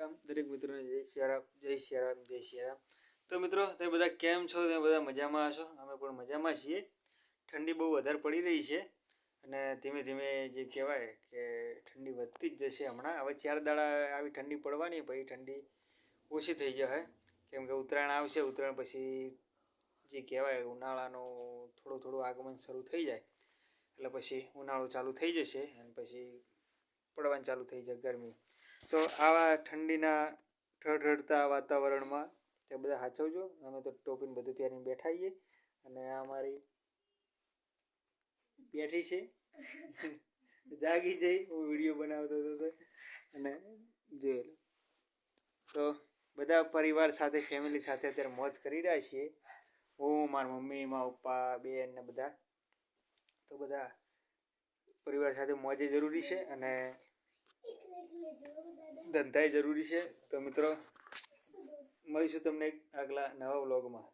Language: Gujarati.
રામ દરેક મિત્રોને. જય સિયારામ જય સિયારામ જય સિયારામ તો મિત્રો, તમે બધા કેમ છો? તમે બધા મજામાં હશો? અમે પણ મજામાં છીએ. ઠંડી બહુ વધારે પડી રહી છે અને ધીમે ધીમે જે કહેવાય કે ઠંડી વધતી જ જશે હમણાં. હવે ચાર દાડા આવી ઠંડી પડવાની, પછી ઠંડી ઓછી થઈ જશે. કેમ કે ઉત્તરાયણ આવશે, ઉત્તરાયણ પછી જે કહેવાય ઉનાળાનું થોડું થોડું આગમન શરૂ થઈ જાય. એટલે પછી ઉનાળો ચાલુ થઈ જશે અને પછી પડવાનું ચાલુ થઈ જાય ગરમી. તો આવા ઠંડીના ઠરઠરતા વાતાવરણમાં તે બધા સાચવજો અમે તો ટોપીને બધું પહેરીને બેઠા છીએ અને આ અમારી બેઠી છે. જાગી જઈ, હું વીડિયો બનાવતો હતો અને જોઈ તો બધા પરિવાર સાથે ફેમિલી સાથે અત્યારે મોજ કરી રહ્યા છીએ. હું, મારા મમ્મી, મારા પપ્પા, બેન ને બધા. તો બધા પરિવાર સાથે મોજે જરૂરી છે અને ધંધાય જરૂરી છે. તો મિત્રો મળીશું તમને આગલા નવા વ્લોગમાં.